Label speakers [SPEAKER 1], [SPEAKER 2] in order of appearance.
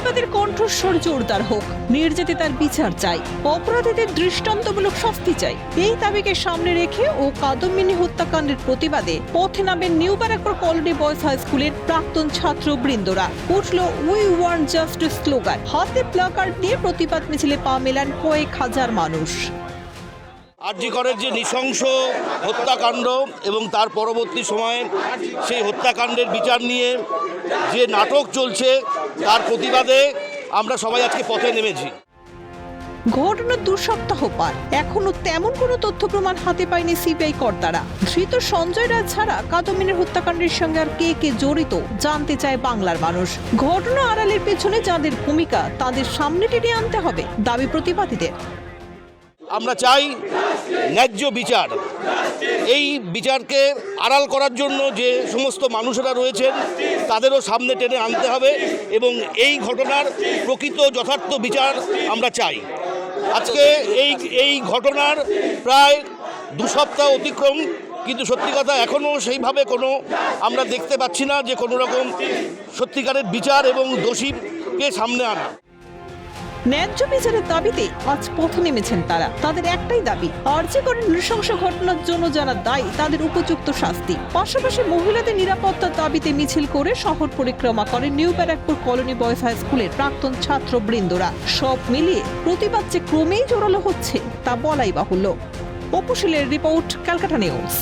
[SPEAKER 1] কণ্ঠস্বর জোরদার হোক। নির্যাতিতার বিচার চাই। অপরাধীদের দৃষ্টান্তমূলক শাস্তি চাই। এই দাবিকে সামনে রেখে ও কাদম্বিনী হত্যাকাণ্ডের প্রতিবাদে পথে নামেন new Barrackpore colony boys high স্কুলের প্রাক্তন ছাত্র বৃন্দরা উঠল উই ওয়ান জাস্ট স্লোগান। হাতে প্লাকার্ড দিয়ে প্রতিবাদ মিছিলে পা মেলান কয়েক হাজার মানুষ।
[SPEAKER 2] আরজিকরের যে নৃশংস হত্যাকাণ্ড এবং তার পরবর্তী সময়ে সেই হত্যাকাণ্ডের বিচার নিয়ে যে নাটক চলছে, তার প্রতিবাদে আমরা সবাই আজকে পথে নেমেছি।
[SPEAKER 1] ঘটনার দু সপ্তাহ পার। এখনও তেমন কোনো তথ্য প্রমাণ হাতে পায়নি সিবিআই কর্তারা। ধৃত সঞ্জয় রাজ ছাড়া কাদমিনের হত্যাকাণ্ডের সঙ্গে আর কে কে জড়িত, জানতে চায় বাংলার মানুষ। ঘটনা আড়ালের পেছনে যাদের ভূমিকা, তাদের সামনে টেনে আনতে হবে। দাবি প্রতিবাদীদের।
[SPEAKER 2] আমরা চাই ন্যায্য বিচার। এই বিচারকে আড়াল করার জন্য যে সমস্ত মানুষেরা রয়েছেন, তাদেরও সামনে টেনে আনতে হবে এবং এই ঘটনার প্রকৃত যথার্থ বিচার আমরা চাই। আজকে এই এই ঘটনার প্রায় দু সপ্তাহ অতিক্রম, কিন্তু সত্যি কথা এখনও সেইভাবে কোনো আমরা দেখতে পাচ্ছি না যে কোনো রকম সত্যিকারের বিচার এবং দোষীকে সামনে আনা।
[SPEAKER 1] ন্যায্য বিচারের দাবিতে আজ পথে নেমেছেন তারা। তাদের একটাই দাবি, আর্জি করে নৃশংস ঘটনার জন্য যারা দায়ী, তাদের উপযুক্ত শাস্তি। পাশাপাশি মহিলাদের নিরাপত্তার দাবিতে মিছিল করে শহর পরিক্রমা করে new Barrackpore colony boys high স্কুলের প্রাক্তন ছাত্র বৃন্দরা সব মিলিয়ে প্রতিবাদ যে ক্রমেই জোরালো হচ্ছে, তা বলাই বাহুল্য। অপুশিলের রিপোর্ট, ক্যালকাটা নিউজ।